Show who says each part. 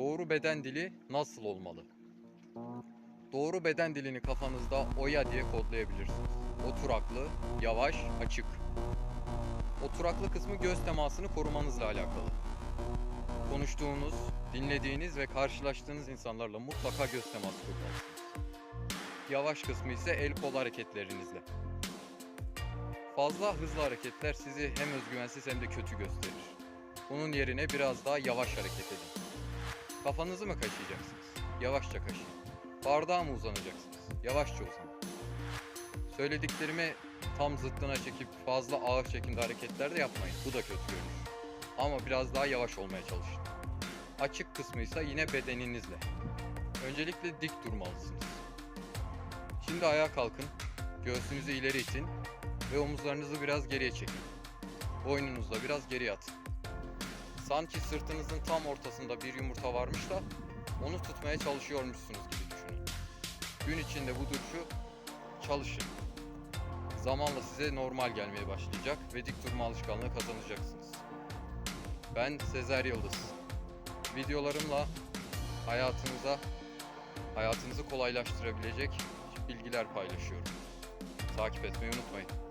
Speaker 1: Doğru beden dili nasıl olmalı? Doğru beden dilini kafanızda OYA diye kodlayabilirsiniz. Oturaklı, yavaş, açık. Oturaklı kısmı göz temasını korumanızla alakalı. Konuştuğunuz, dinlediğiniz ve karşılaştığınız insanlarla mutlaka göz teması kurmalısınız. Yavaş kısmı ise el kol hareketlerinizle. Fazla hızlı hareketler sizi hem özgüvensiz hem de kötü gösterir. Bunun yerine biraz daha yavaş hareket edin. Kafanızı mı kaşıyacaksınız? Yavaşça kaşıyın. Bardağa mı uzanacaksınız? Yavaşça uzanın. Söylediklerimi tam zıttına çekip fazla ağır şekilde hareketler de yapmayın. Bu da kötü görünür. Ama biraz daha yavaş olmaya çalışın. Açık kısmı ise yine bedeninizle. Öncelikle dik durmalısınız. Şimdi ayağa kalkın. Göğsünüzü ileri itin ve omuzlarınızı biraz geriye çekin. Boynunuzla biraz geriye atın. Sanki sırtınızın tam ortasında bir yumurta varmış da onu tutmaya çalışıyormuşsunuz gibi düşünün. Gün içinde bu duruşu çalışın. Zamanla size normal gelmeye başlayacak ve dik durma alışkanlığı kazanacaksınız. Ben Sezer Yıldız. Videolarımla hayatınıza hayatınızı kolaylaştırabilecek bilgiler paylaşıyorum. Takip etmeyi unutmayın.